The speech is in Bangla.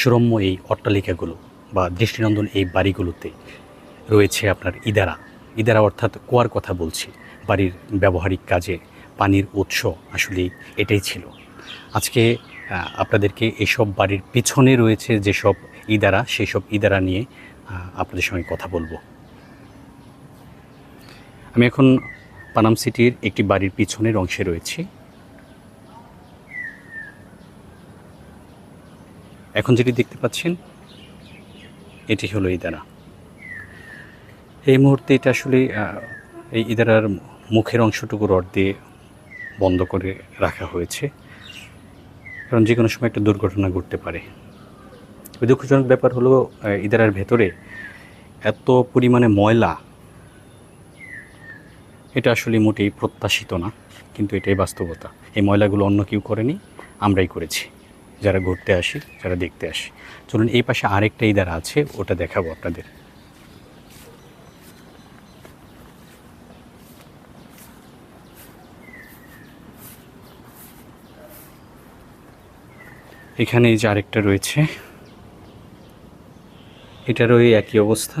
সুরম্য এই অট্টালিকাগুলো বা দৃষ্টিনন্দন এই বাড়িগুলোতে রয়েছে আপনার ইদারা। ইদারা অর্থাৎ কুয়ার কথা বলছি, বাড়ির ব্যবহারিক কাজে পানির উৎস আসলে এটাই ছিল। আজকে আপনাদেরকে এসব বাড়ির পিছনে রয়েছে যেসব ইদারা সেই সব ইদারা নিয়ে আপনাদের সঙ্গে কথা বলব। আমি এখন পানাম সিটির একটি বাড়ির পিছনের অংশে রয়েছি। এখন যেটি দেখতে পাচ্ছেন, এটি হলো ইদারা। এই মুহূর্তে এটা আসলে এই ইদারার মুখের অংশটুকু রড দিয়ে বন্ধ করে রাখা হয়েছে। কারণ যে কোনো সময় একটা দুর্ঘটনা ঘটতে পারে। তবে দুঃখজনক ব্যাপার হলো ইদারার ভেতরে এত পরিমাণে ময়লা, এটা আসলে মোটেই প্রত্যাশিত না, কিন্তু এটাই বাস্তবতা। এই ময়লাগুলো অন্য কেউ করেনি, আমরাই করেছি। যারা ঘুরতে আসি, যারা দেখতে আসি। চলুন এই পাশে আরেকটা ইদারা আছে, ওটা দেখাবো আপনাদের। এখানে এই যে আরেকটা রয়েছে। এটারও এই একই অবস্থা।